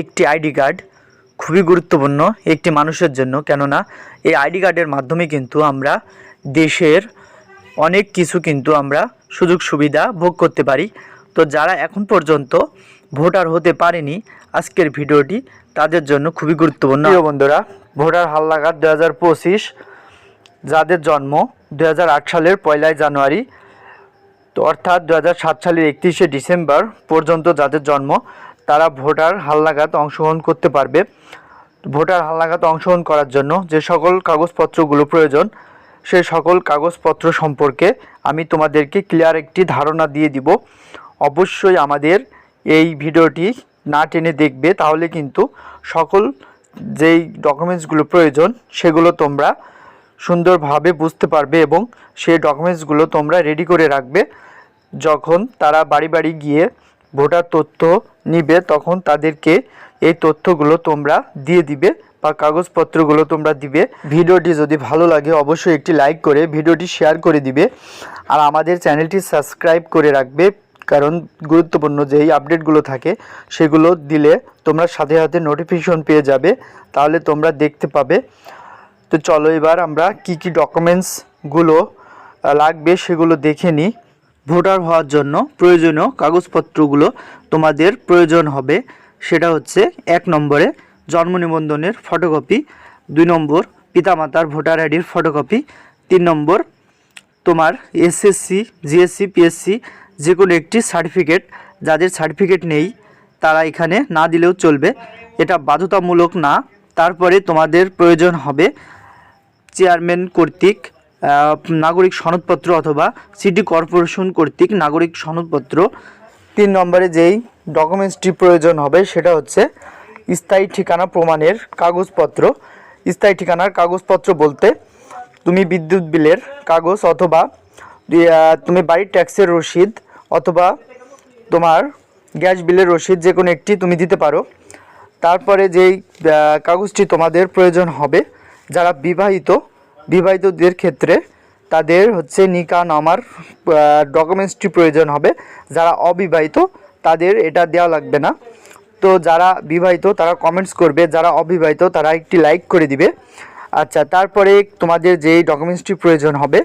একটি ID card খুবই গুরুত্বপূর্ণ একটি মানুষের জন্য। কেননা এই আইডি কার্ডের মাধ্যমে কিন্তু আমরা দেশের অনেক কিছু কিন্তু আমরা সুযোগ সুবিধা ভোগ করতে পারি। তো যারা এখন পর্যন্ত ভোটার হতে পারেনি, আজকের ভিডিওটি তাদের জন্য খুবই গুরুত্বপূর্ণ। বন্ধুরা, ভোটার হালনাগাদ দু হাজার পঁচিশ, যাদের জন্ম দু হাজার আট সালের পয়লাই জানুয়ারি, তো অর্থাৎ দু সালের একত্রিশে ডিসেম্বর পর্যন্ত যাদের জন্ম তারা ভোটার হালনাগাদ অংশগ্রহণ করতে পারবে। ভোটার হালনাগাদ অংশগ্রহণ করার জন্য যে সকল কাগজপত্রগুলো প্রয়োজন সেই সকল কাগজপত্র সম্পর্কে আমি তোমাদেরকে ক্লিয়ার একটি ধারণা দিয়ে দিব। অবশ্যই আমাদের এই ভিডিওটি না টেনে দেখবে, তাহলে কিন্তু সকল যেই ডকুমেন্টসগুলো প্রয়োজন, সেগুলো তোমরা সুন্দরভাবে বুঝতে পারবে এবং সেই ডকুমেন্টসগুলো তোমরা রেডি করে রাখবে। যখন তারা বাড়ি বাড়ি গিয়ে ভোটার তথ্য নিবে, তখন তাদেরকে এই তথ্যগুলো তোমরা দিয়ে দিবে বা কাগজপত্রগুলো তোমরা দিবে। ভিডিওটি যদি ভালো লাগে, অবশ্যই একটি লাইক করে ভিডিওটি শেয়ার করে দিবে আর আমাদের চ্যানেলটি সাবস্ক্রাইব করে রাখবে, কারণ গুরুত্বপূর্ণ যেই আপডেটগুলো থাকে সেগুলো দিলে তোমরা সাথে সাথে নোটিফিকেশন পেয়ে যাবে, তাহলে তোমরা দেখতে পাবে। তো চলো এবার আমরা কি কি ডকুমেন্টসগুলো লাগবে সেগুলো দেখে নিই। ভোটার হওয়ার জন্য প্রয়োজনীয় কাগজপত্রগুলো তোমাদের প্রয়োজন হবে। সেটা হচ্ছে এক নম্বরে জন্ম নিবন্ধনের ফটোকপি, দুই নম্বর পিতামাতার ভোটার আইডির ফটোকপি, তিন নম্বর তোমার এসএসসি, জিএসসি, পিএসসি যে কোনো একটি সার্টিফিকেট। যাদের সার্টিফিকেট নেই, তারা এখানে না দিলেও চলবে। এটা বাধ্যতামূলক না। তারপরে তোমাদের প্রয়োজন হবে চেয়ারম্যান কর্তৃক নাগরিক সনদপত্র অথবা সিটি কর্পোরেশন কর্তৃক নাগরিক সনদপত্র। তিন নম্বরে যেই ডকুমেন্টসটি প্রয়োজন হবে সেটা হচ্ছে স্থায়ী ঠিকানা প্রমাণের কাগজপত্র। স্থায়ী ঠিকানার কাগজপত্র বলতে তুমি বিদ্যুৎ বিলের কাগজ অথবা তুমি বাড়ির ট্যাক্সের রসিদ অথবা তোমার গ্যাস বিলের রসিদ যে কোনো একটি তুমি দিতে পারো। তারপরে যেই কাগজটি তোমাদের প্রয়োজন হবে, যারা বিবাহিত বিবাহিতদের ক্ষেত্রে তাদের হচ্ছে নিকা নামার ডকুমেন্টসটি প্রয়োজন হবে। যারা অবিবাহিত, তাদের এটা দেওয়া লাগবে না। তো যারা বিবাহিত, তারা কমেন্টস করবে। যারা অবিবাহিত, তারা একটি লাইক করে দিবে। আচ্ছা তারপরে তোমাদের যেই ডকুমেন্টসটি প্রয়োজন হবে,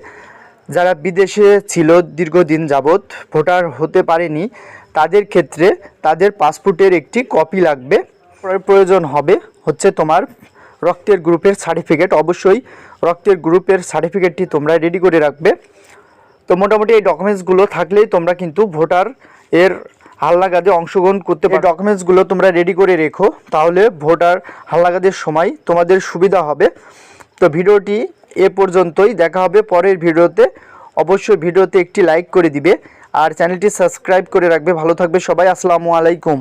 যারা বিদেশে ছিল দীর্ঘদিন যাবৎ, ভোটার হতে পারেনি, তাদের ক্ষেত্রে তাদের পাসপোর্টের একটি কপি লাগবে। পরে প্রয়োজন হবে হচ্ছে তোমার রক্তের গ্রুপের সার্টিফিকেট অবশ্যই রক্তের গ্রুপের সার্টিফিকেটটি তোমরা রেডি করে রাখবে। তো মোটামুটি এই ডকুমেন্টসগুলো থাকলেই তোমরা কিন্তু ভোটার এর হালনাগাদে অংশগ্রহণ করতে পারো ডকুমেন্টসগুলো তোমরা রেডি করে রেখো তাহলে ভোটার হালনাগাদের সময় তোমাদের সুবিধা হবে। তো ভিডিওটি এ পর্যন্তই দেখা হবে পরের ভিডিওতে। অবশ্যই ভিডিওতে একটি লাইক করে দিবে আর চ্যানেলটি সাবস্ক্রাইব করে রাখবে। ভালো থাকবে সবাই আসসালামু আলাইকুম।